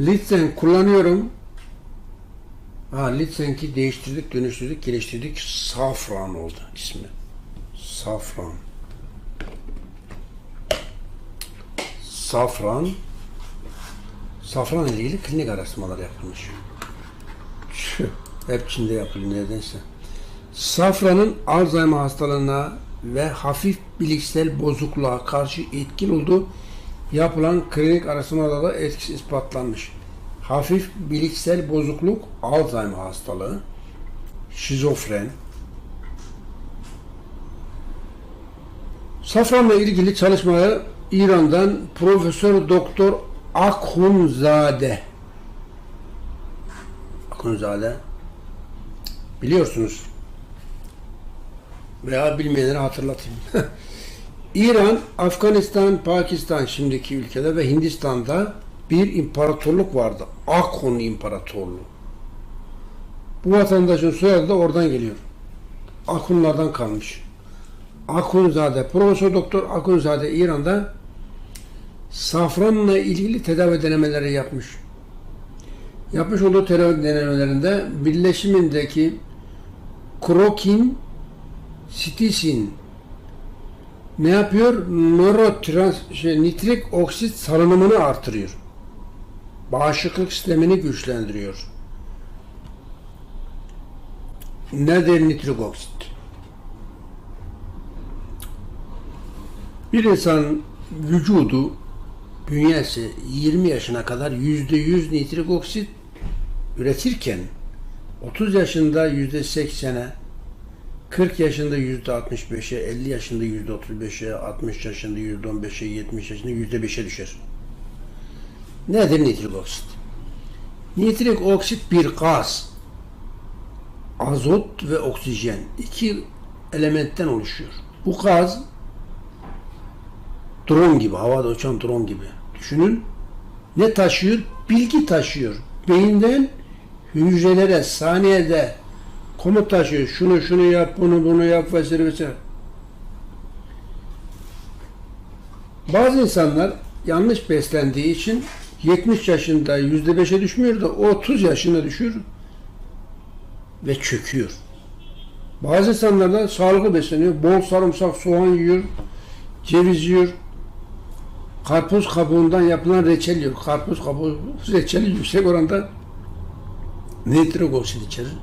Litsen kullanıyorum. Ha Litsenki değiştirdik, dönüştürdük, geliştirdik. Safran oldu ismi. Safran. Safran. Safran ile ilgili klinik araştırmalar yapılmış. Hep Çin'de yapılıyor nedense. Safranın Alzheimer hastalığına ve hafif bilişsel bozukluğa karşı etkin olduğu yapılan klinik araştırmalarda da etkisi ispatlanmış. Hafif bilişsel bozukluk Alzheimer hastalığı, şizofren, Safranla ilgili çalışmaları İran'dan Profesör Doktor Akhunzade Akhunzade biliyorsunuz veya bilmeyenlere hatırlatayım. İran, Afganistan, Pakistan şimdiki ülkede ve Hindistan'da bir imparatorluk vardı. Akhun İmparatorluğu. Bu vatandaşın soyadı da oradan geliyor. Akhunlardan kalmış. Akhunzade, Profesör Doktor Akhunzade İran'da safranla ilgili tedavi denemeleri yapmış. Yapmış olduğu tedavi denemelerinde birleşimindeki krokin, sitisin ne yapıyor? Nörotrans, şey, nitrik oksit salınımını artırıyor. Bağışıklık sistemini güçlendiriyor. Nedir nitrik oksit? Bir insan vücudu bünyesi 20 yaşına kadar %100 nitrik oksit üretirken 30 yaşında %80'e 40 yaşında yüzde 65'e, 50 yaşında yüzde 35'e, 60 yaşında yüzde 15'e, 70 yaşında yüzde 5'e düşer. Nedir nitrik oksit? Nitrik oksit bir gaz. Azot ve oksijen. iki elementten oluşuyor. Bu gaz drone gibi, havada uçan drone gibi. Düşünün. Ne taşıyor? Bilgi taşıyor. Beyinden hücrelere saniyede komut taşıyor. Şunu şunu yap, bunu bunu yap vesaire vesaire. Bazı insanlar yanlış beslendiği için 70 yaşında yüzde beşe düşmüyor da 30 yaşında düşüyor ve çöküyor. Bazı insanlar da sağlıklı besleniyor. Bol sarımsak, soğan yiyor, ceviz yiyor. Karpuz kabuğundan yapılan reçel yiyor. Karpuz kabuğu reçeli yüksek oranda nitrik oksit içerir.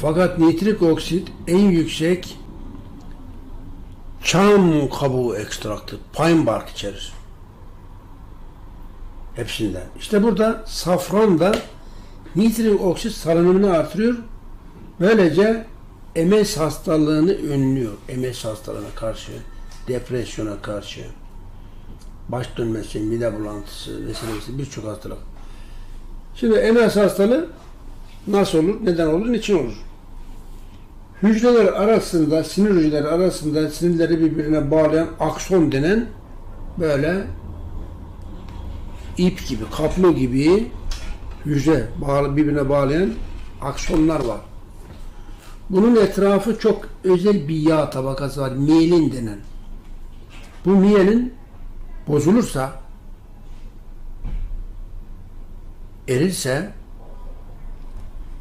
Fakat nitrik oksit en yüksek çam kabuğu ekstraktı, pine bark içerir. Hepsinden. İşte burada safran da nitrik oksit salınımını artırıyor. Böylece MS hastalığını önlüyor. MS hastalığına karşı, depresyona karşı, baş dönmesi, mide bulantısı vesaire birçok hastalık. Şimdi MS hastalığı nasıl olur, neden olur, niçin olur? Hücreler arasında, sinir hücreleri arasında sinirleri birbirine bağlayan akson denen böyle ip gibi, kaplı gibi hücre bağlı, birbirine bağlayan aksonlar var. Bunun etrafı çok özel bir yağ tabakası var. Miyelin denen. Bu miyelin bozulursa erirse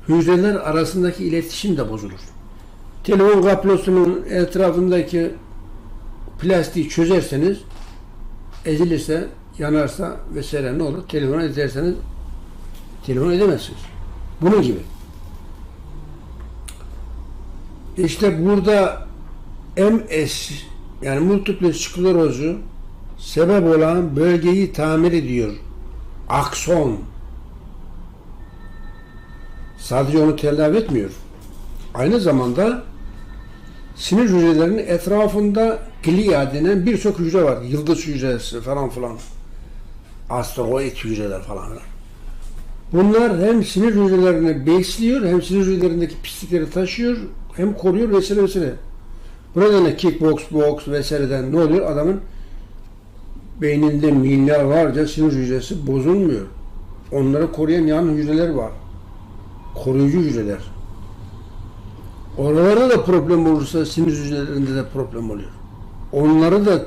hücreler arasındaki iletişim de bozulur. Telefon kablosunun etrafındaki plastiği çözerseniz ezilirse, yanarsa vesaire ne olur? Telefonu ederseniz telefon edemezsiniz. Bunun gibi. İşte burada MS yani multiple sklerozu sebep olan bölgeyi tamir ediyor. Akson. Sadece onu tedavi etmiyor. Aynı zamanda sinir hücrelerinin etrafında glia denen birçok hücre var. Yıldız hücresi falan filan. Asteroid hücreler falan. Bunlar hem sinir hücrelerini besliyor, hem sinir hücrelerindeki pislikleri taşıyor, hem koruyor vesaire vesaire. Bu nedenle kickbox, box vesaireden ne oluyor? Adamın beyninde milyarlarca sinir hücresi bozulmuyor. Onları koruyan yan hücreler var. Koruyucu hücreler. Oralarda da problem olursa sinir hücrelerinde de problem oluyor. Onları da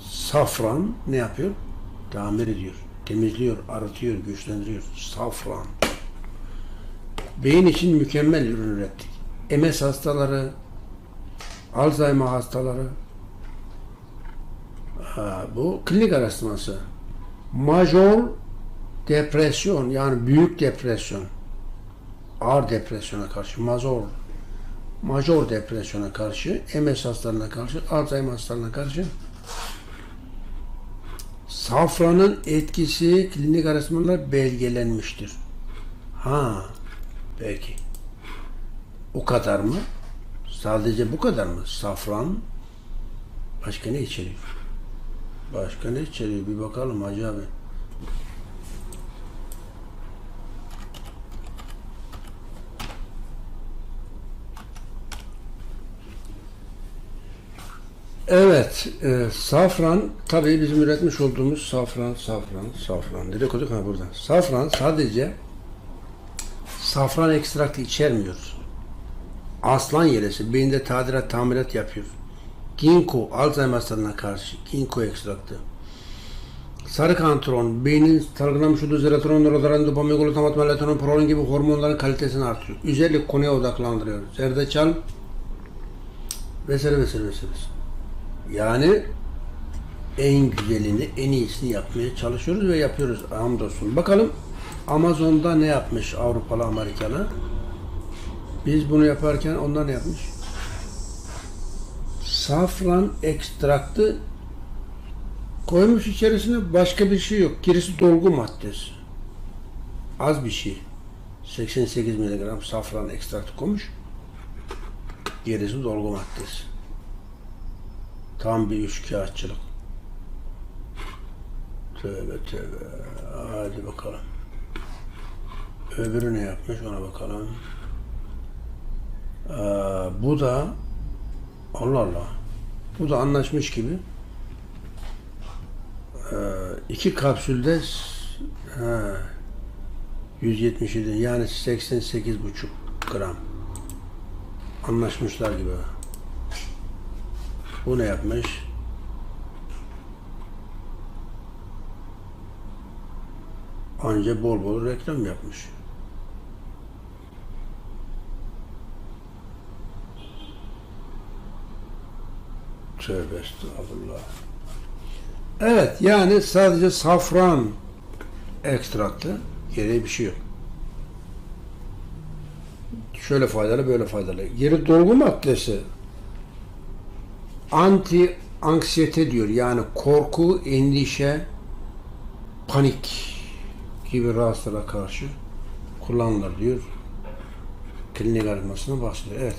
safran ne yapıyor? tamir ediyor, temizliyor, arıtıyor, güçlendiriyor. Safran. Beyin için mükemmel ürün ürettik. MS hastaları, Alzheimer hastaları, ha, bu klinik araştırması. Major depresyon yani büyük depresyon, ağır depresyona karşı, major major depresyona karşı, MS hastalarına karşı, Alzheimer hastalarına karşı safranın etkisi klinik araştırmalar belgelenmiştir. Ha, peki. O kadar mı? Sadece bu kadar mı? Safran başka ne içeriyor? Başka ne içeriyor? Bir bakalım Hacı abi. Evet, e, safran tabii bizim üretmiş olduğumuz safran, safran, safran. Nereye koyduk ha burada? Safran sadece safran ekstraktı içermiyor. Aslan yeresi beyinde tadilat, tamirat yapıyor. Ginkgo, Alzheimer hastalığına karşı ginkgo ekstraktı. Sarı kantron, beynin salgılamış olduğu serotonin, noradrenalin, dopamin, glutamat, melatonin, prolin gibi hormonların kalitesini artırıyor. Özellikle konuya odaklandırıyor. Zerdeçal vesaire vesaire vesaire. Yani en güzelini, en iyisini yapmaya çalışıyoruz ve yapıyoruz hamdolsun. Bakalım Amazon'da ne yapmış Avrupalı, Amerikalı? Biz bunu yaparken onlar ne yapmış? Safran ekstraktı koymuş içerisine başka bir şey yok. Gerisi dolgu maddesi. Az bir şey. 88 miligram safran ekstraktı koymuş. Gerisi dolgu maddesi. Tam bir üçkağıtçılık. Tövbe tövbe. Hadi bakalım. Öbürü ne yapmış ona bakalım. Ee, bu da Allah Allah. Bu da anlaşmış gibi. Ee, iki kapsülde ha, 177 yani 88,5 gram. Anlaşmışlar gibi. Bu ne yapmış? Anca bol bol reklam yapmış. Tövbe estağfurullah. Evet yani sadece safran ekstraktı. Gereği bir şey yok. Şöyle faydalı böyle faydalı. Geri dolgu maddesi anti anksiyete diyor. Yani korku, endişe, panik gibi rahatsızlığa karşı kullanılır diyor. Klinik aramasına bahsediyor. Evet.